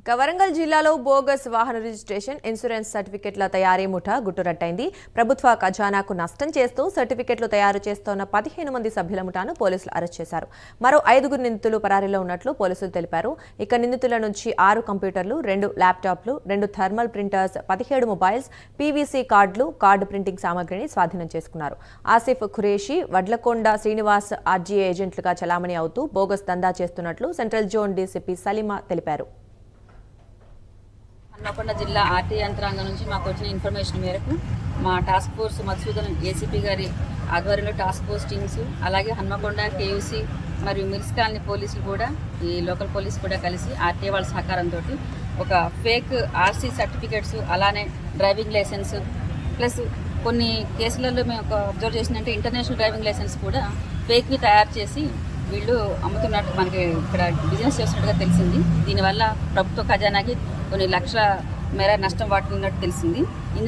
ఇక వరంగల్ జిల్లాలో బోగస్ వాహన రిజిస్ట్రేషన్ ఇన్సూరెన్స్ సర్టిఫికెట్ల తయారీ ముఠ గుట్టురట్టయింది ప్రభుత్వ ఖజానాకు నష్టం చేస్తూ సర్టిఫికెట్లు తయారు చేస్తోన్న పదిహేను మంది సభ్యుల ముఠాను పోలీసులు అరెస్ట్ చేశారు. మరో ఐదుగురు నిందితులు పరారీలో ఉన్నట్లు పోలీసులు తెలిపారు. ఇక నిందితుల నుంచి ఆరు కంప్యూటర్లు రెండు ల్యాప్టాప్లు రెండు థర్మల్ ప్రింటర్స్ పదిహేడు మొబైల్స్ పీవీసీ కార్డులు కార్డు ప్రింటింగ్ సామగ్రిని స్వాధీనం చేసుకున్నారు. ఆసిఫ్ ఖురేషి వడ్లకొండ శ్రీనివాస్ ఆర్జీఏ ఏజెంట్లుగా చలామణి అవుతూ బోగస్ దందా చేస్తున్నట్లు సెంట్రల్ జోన్ డీసీపీ సలీమా తెలిపారు. హన్మకొండ జిల్లా ఆర్టీ యంత్రాంగం నుంచి మాకు వచ్చిన ఇన్ఫర్మేషన్ మేరకు మా టాస్క్ ఫోర్స్ మధుసూదన్ ఏసీపీ గారి ఆధ్వర్యంలో టాస్క్ ఫోర్స్ టీమ్స్ అలాగే హన్మకొండ కేయూసీ మరియు మిర్స్ కాలనీ పోలీసులు కూడా ఈ లోకల్ పోలీస్ కూడా కలిసి ఆర్టీఏ వాళ్ళ సహకారంతో ఒక ఫేక్ ఆర్సీ సర్టిఫికేట్స్ అలానే డ్రైవింగ్ లైసెన్స్ ప్లస్ కొన్ని కేసులలో మేము ఒక అబ్జర్వ్ చేసినట్టే ఇంటర్నేషనల్ డ్రైవింగ్ లైసెన్స్ కూడా ఫేక్వి తయారు చేసి వీళ్ళు అమ్ముతున్నట్టు మనకి ఇక్కడ బిజినెస్ చేస్తున్నట్టుగా తెలిసింది. దీనివల్ల ప్రభుత్వ ఖజానాకి కొన్ని లక్షల మేర నష్టం వాటిల్లినట్టు తెలిసింది.